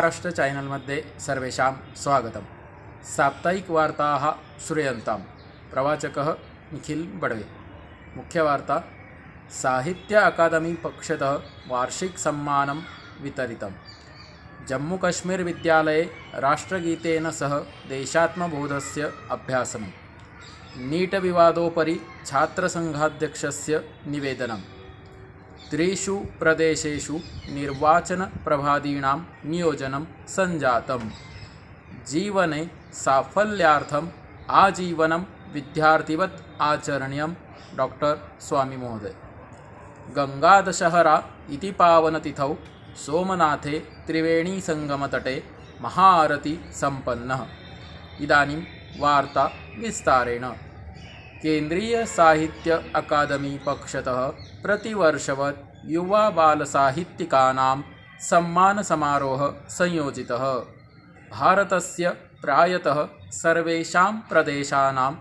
महाराष्ट्र चॅनलमध्ये सर्वेषां स्वागतं साप्ताहिकवार्ताः श्रूयन्तां प्रवाचकः निखिल् बडवे. मुख्यवार्ता साहित्य अकादमी पक्षतः वार्षिकसम्मानं वितरितं जम्मूकश्मीरविद्यालये राष्ट्रगीतेन सह देशात्मबोधस्य अभ्यासं नीटविवादोपरि छात्रसङ्घाध्यक्षस्य निवेदनं त्रिषु प्रदेशेषु निर्वाचनप्रभादीनां नियोजनं सञ्जातं जीवने साफल्यार्थम् आजीवनं विद्यार्थिवत् आचरणीयं डाक्टर् स्वामिमहोदय गङ्गादशहरा इति पावनतिथौ सोमनाथे त्रिवेणीसङ्गमतटे महाआरती सम्पन्नः। इदानीं वार्ता विस्तारेण। केन्द्रीयसाहित्य अकादमी पक्षतः प्रतिवर्षवत् युवाबालसाहित्यिकानां सम्मानसमारोहः संयोजितः। भारतस्य प्रायतः सर्वेषां प्रदेशानां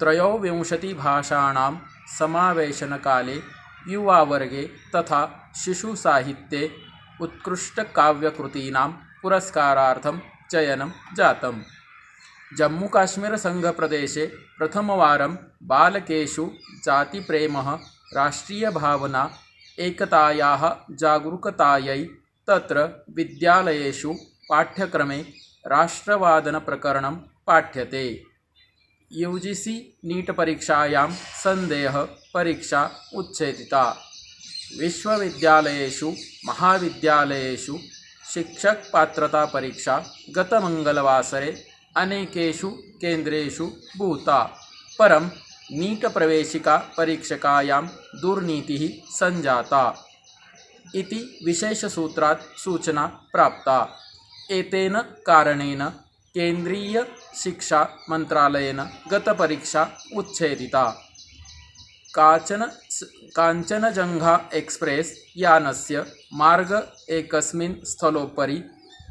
त्रयोविंशतिभाषाणां समावेशनकाले युवावर्गे तथा शिशुसाहित्ये उत्कृष्टकाव्यकृतीनां पुरस्कारार्थं चयनं जातम्। जम्मूकाश्मीरसङ्घप्रदेशे प्रथमवारं बालकेषु जातिप्रेमः राष्ट्रियभावना एकतायाः जागरूकतायै तत्र विद्यालयेषु पाठ्यक्रमे राष्ट्रवादनप्रकरणं पाठ्यते यू जी सी नीट् परीक्षायां सन्देहः परीक्षा उच्छेदिता विश्वविद्यालयेषु महाविद्यालयेषु शिक्षकपात्रतापरीक्षा गतमङ्गलवासरे अनेकेषु केन्द्रेषु भूता, परं नीटप्रवेशिका परीक्षकायां दुर्नीतिः सञ्जाता इति विशेषसूत्रात् सूचना प्राप्ता। एतेन कारणेन केन्द्रीयशिक्षामन्त्रालयेन गतपरीक्षा उच्छेदिता। काचन काञ्चनजङ्घा एक्स्प्रेस् यानस्य मार्ग एकस्मिन् स्थलोपरि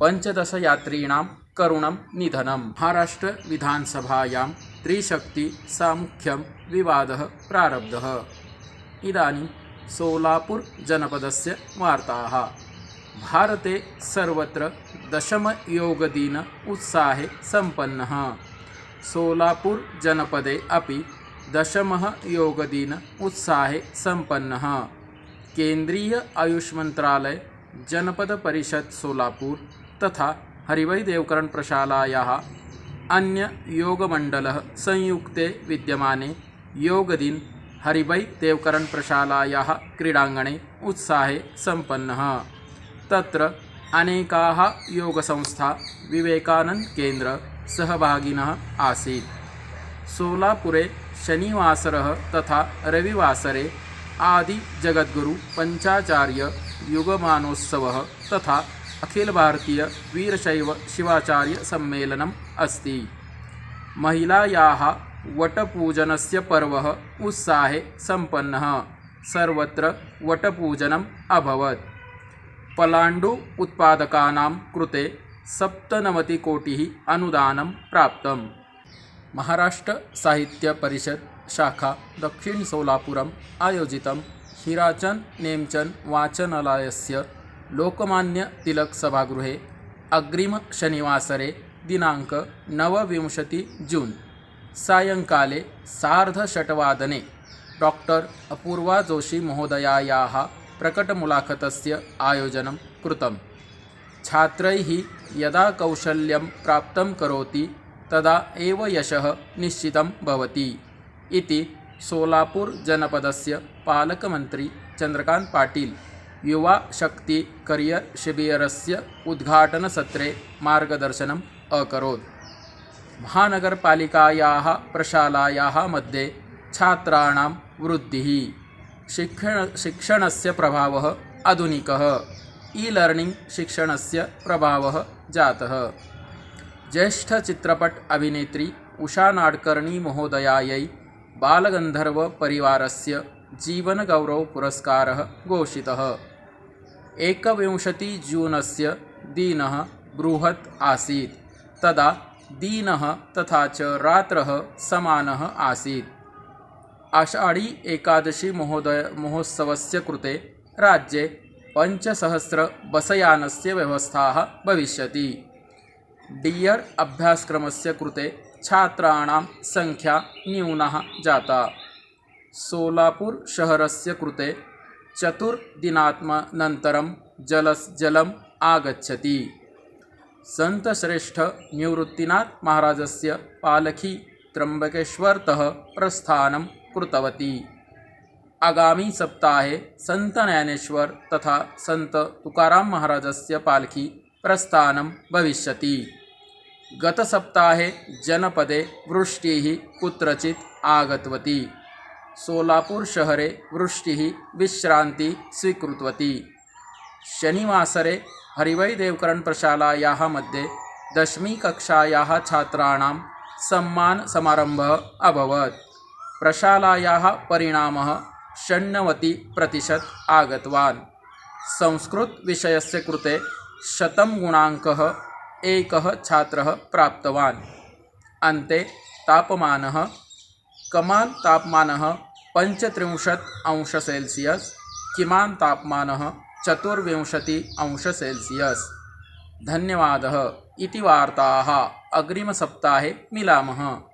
पञ्चदशयात्रीणां करुणं निधनं। महाराष्ट्रविधानसभायां त्रिशक्तिसामुख्यं विवादः प्रारब्धः। इदानीं सोलापुरजनपदस्य वार्ताः। भारते सर्वत्र दशमयोगदिन उत्साहे सम्पन्नः। सोलापुरजनपदे अपि दशमः योगदिन उत्साहे सम्पन्नः। केंद्रीय आयुष्मन्त्रालय जनपदपरिषत् सोलापुर तथा हरिवैदेवकरणप्रशालायाः अन्ययोगमण्डलः संयुक्ते विद्यमाने योगदिन हरिवै देवकरणप्रशालायाः क्रीडाङ्गणे उत्साहे सम्पन्नः। तत्र अनेकाः योगसंस्था विवेकानन्दकेन्द्र सहभागिनः आसीत्। सोलापुरे शनिवासरः तथा रविवासरे आदिजगद्गुरुपञ्चाचार्ययुगमानोत्सवः पञ्चाचार्य युगमानोत्सवः तथा अखिलभारतीयवीरशैव शिवाचार्यसम्मेलनम् अस्ति। महिलायाः वटपूजनस्य पर्व उत्साहे सम्पन्नः। सर्वत्र वटपूजनम् अभवत्। पलाण्डु उत्पादकानां कृते सप्तनवतिकोटिः अनुदानं प्राप्तम्। महाराष्ट्रसाहित्यपरिषत् शाखा दक्षिणसोलापुरम् आयोजितं हिराचन् नेमचन् वाचनालयस्य लोकमान्यतिलकसभागृहे अग्रिमशनिवासरे दिनाङ्कनवविंशति जून्. सायङ्काले सार्धषट्वादने डाक्टर् अपूर्वा जोशीमहोदयायाः प्रकटमुलाखतस्य आयोजनं कृतं छात्रैः यदा कौशल्यं प्राप्तं करोति तदा एव यशः निश्चितं भवति इति सोलापुरजनपदस्य पालकमन्त्री चन्द्रकान्त पाटील् युवाशक्ति करियर् शिबिरस्य उद्घाटनसत्रे मार्गदर्शनम् अकरोत्। महानगरपालिकायाः प्रशालायाः मध्ये छात्राणां वृद्धिः, शिक्षण, शिक्षणस्य प्रभावः आधुनिकः ई लर्निङ्ग् शिक्षणस्य प्रभावः जातः। ज्येष्ठचित्रपट अभिनेत्री उषा नाड्कर्णी महोदयायै बालगन्धर्वपरिवारस्य जीवनगौरवपुरस्कारः घोषितः। एकविंशतिः जूनस्य दिनः बृहत् आसीत् तदा दिनः तथा च रात्रः समानः आसीत्। आषाढी एकादशी महोदय महोत्सवस्य कृते राज्ये पञ्चसहस्रबसयानस्य व्यवस्थाः भविष्यति। डियर् अभ्यासक्रमस्य कृते छात्राणां सङ्ख्या न्यूना जाता। सोलापुरशहरस्य कृते चतुर्दिनात्मनन्तरं जलस् जलम् आगच्छति। सन्तश्रेष्ठनिवृत्तिनाथ महाराजस्य पालखी त्र्यम्बकेश्वरतः प्रस्थानं कृतवती। आगामिसप्ताहे सन्तज्ञानेश्वर तथा सन्त तुकाराम महाराजस्य पालखी प्रस्थानं भविष्यति। गतसप्ताहे जनपदे वृष्टिः कुत्रचित् आगतवती। सोलापुरशहरे वृष्टिः विश्रान्तिः स्वीकृतवती। शनिवासरे हरिवैदेवकरणप्रशालायाः मध्ये दशमीकक्षायाः छात्राणां सम्मानसमारम्भः अभवत्। प्रशालायाः परिणामः षण्णवतिप्रतिशत् आगतवान्। संस्कृतविषयस्य कृते शतं गुणाङ्कः एकः छात्रः प्राप्तवान्। अन्ते तापमानः कमान् तापमानः पञ्चत्रिंशत् अंशसेल्सियस् किमान् तापमानः चतुर्विंशति अंश सेल्सियस। धन्यवादः। इति वार्ताः अग्रिमसप्ताहे मिलामः।